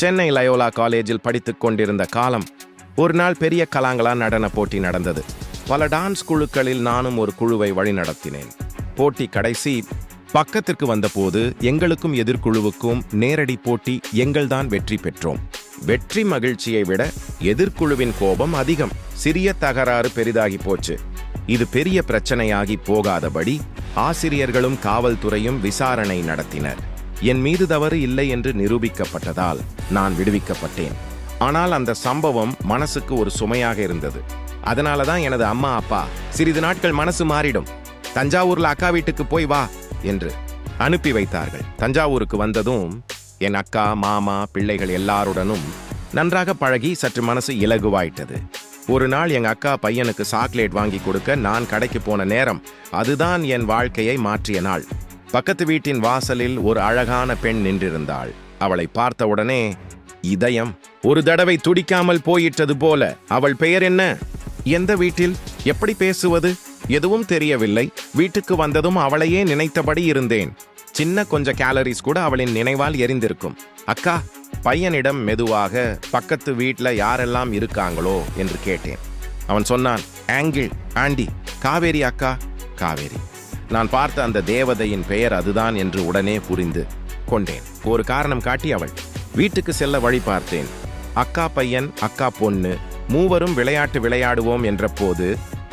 Chennai Loyola காலேஜில் படித்துக் கொண்டிருந்த காலம் ஒரு நாள் பெரிய கலாங்களா நடன போட்டி நடந்தது. பல டான்ஸ் குழுக்களில் நானும் ஒரு குழுவை வழிநடத்தினேன். போட்டி கடைசி பக்கத்திற்கு வந்தபோது எங்களுக்கும் எதிர்குழுவுக்கும் நேரடி போட்டி எங்கள்தான் வெற்றி பெற்றோம். வெற்றி மகிழ்ச்சியை விட எதிர்க்குழுவின் கோபம் அதிகம். சிறிய தகராறு பெரிதாகி போச்சு. இது பெரிய பிரச்சனையாகி போகாதபடி ஆசிரியர்களும் காவல்துறையும் விசாரணை நடத்தினர். என் மீது தவறு இல்லை என்று நிரூபிக்கப்பட்டதால் நான் விடுவிக்கப்பட்டேன். ஆனால் அந்த சம்பவம் மனசுக்கு ஒரு சுமையாக இருந்தது. அதனால தான் எனது அம்மா அப்பா சிறிது நாட்கள் மனசு மாறிடும். தஞ்சாவூர்ல அக்கா வீட்டுக்கு போய் வா என்று அனுப்பி வைத்தார்கள். தஞ்சாவூருக்கு வந்ததும் என் அக்கா மாமா பிள்ளைகள் எல்லாருடனும் நன்றாக பழகி சற்று மனசு இலகுவாயிட்டது. ஒரு நாள் எங்க அக்கா பையனுக்கு சாக்லேட் வாங்கி கொடுக்க நான் கடைக்கு போன நேரம் அதுதான் என் வாழ்க்கையை மாற்றிய நாள். பக்கத்து வீட்டின் வாசலில் ஒரு அழகான பெண் நின்றிருந்தாள். அவளை பார்த்தவுடனே இதயம் ஒரு தடவை துடிக்காமல் போயிட்டது போல. அவள் பெயர் என்ன? எந்த வீட்டில்? எப்படி பேசுவது? எதுவும் தெரியவில்லை. வீட்டுக்கு வந்ததும் அவளையே நினைத்தபடி இருந்தேன். சின்ன கொஞ்ச கேலரிஸ் கூட அவளின் நினைவால் எரிந்திருக்கும். அக்கா பையனிடம் மெதுவாக பக்கத்து வீட்ல யாரெல்லாம் இருக்காங்களோ? என்று கேட்டேன். அவன் சொன்னான் ஆங்கிள் ஆண்டி காவேரி அக்கா. காவேரி. நான் பார்த்த அந்த தேவதையின் பெயர் அதுதான் என்று உடனே புரிந்து கொண்டேன். ஒரு காரணம் காட்டி அவள் வீட்டுக்கு செல்ல வழி பார்த்தேன். அக்கா பையன் அக்கா பொண்ணு மூவரும் விளையாட்டு விளையாடுவோம் என்ற போது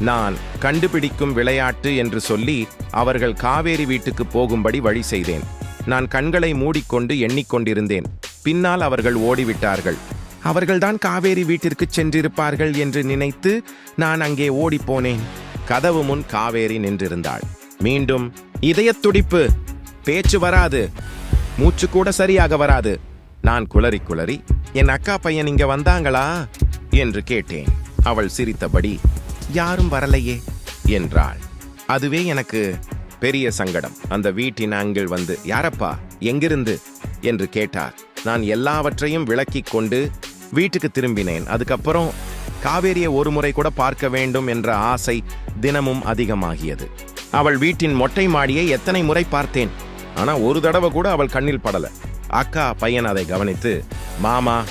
நான் கண்டுபிடிக்கும் விளையாட்டு என்று சொல்லி அவர்கள் காவேரி வீட்டுக்கு போகும்படி வழி செய்தேன். நான் கண்களை மூடிக்கொண்டு எண்ணிக்கொண்டிருந்தேன். பின்னால் அவர்கள் ஓடிவிட்டார்கள். அவர்கள்தான் காவேரி வீட்டிற்கு சென்றிருப்பார்கள் என்று நினைத்து நான் அங்கே ஓடிப்போனேன். கதவு முன் காவேரி நின்றிருந்தாள். மீண்டும் இதய துடிப்பு. பேச்சு வராது. மூச்சு கூட சரியாக வராது. நான் குளறி குளறி என் அக்கா பையன் இங்க வந்தாங்களா? என்று கேட்டேன். அவள் சிரித்தபடி யாரும் வரலையே என்றாள். அதுவே எனக்கு பெரிய சங்கடம். அந்த வீட்டின் அங்கிள் வந்து யாரப்பா எங்கிருந்து? என்று கேட்டார். நான் எல்லாவற்றையும் விளக்கி கொண்டு வீட்டுக்கு திரும்பினேன். அதுக்கப்புறம் காவேரியை ஒரு முறை கூட பார்க்க வேண்டும் என்ற ஆசை தினமும் அதிகமாகியது. அவள் வீட்டின் மொட்டை மாடியை எத்தனை முறை பார்த்தேன். ஆனா ஒரு தடவை கூட அவள் கண்ணில் படல. அக்கா பையன் அதை கவனித்து மாமா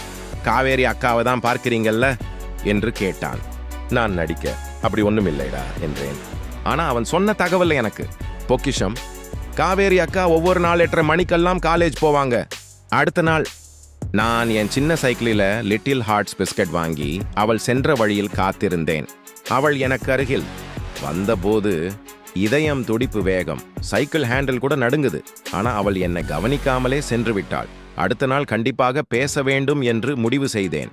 காவேரி அக்காவை தான் பார்க்கிறீங்கல்ல? என்று கேட்டான். நான் நடிக்க. அப்படி ஒன்றும் இல்லைடா என்றேன். ஆனா அவன் சொன்ன தகவல் எனக்கு. பொக்கிஷம் காவேரி அக்கா ஒவ்வொரு நாள் எட்டரை மணிக்கெல்லாம் காலேஜ் போவாங்க. அடுத்த நாள் நான் என் சின்ன சைக்கிளில் லிட்டில் ஹார்ட்ஸ் பிஸ்கட் வாங்கி அவள் சென்ற வழியில் காத்திருந்தேன். அவள் எனக்கு அருகில் வந்தபோது இதயம் துடிப்பு வேகம் சைக்கிள் ஹேண்டில் கூட நடுங்குது. ஆனா அவள் என்னை கவனிக்காமலே சென்று விட்டாள். அடுத்த நாள் கண்டிப்பாக பேச வேண்டும் என்று முடிவு செய்தேன்.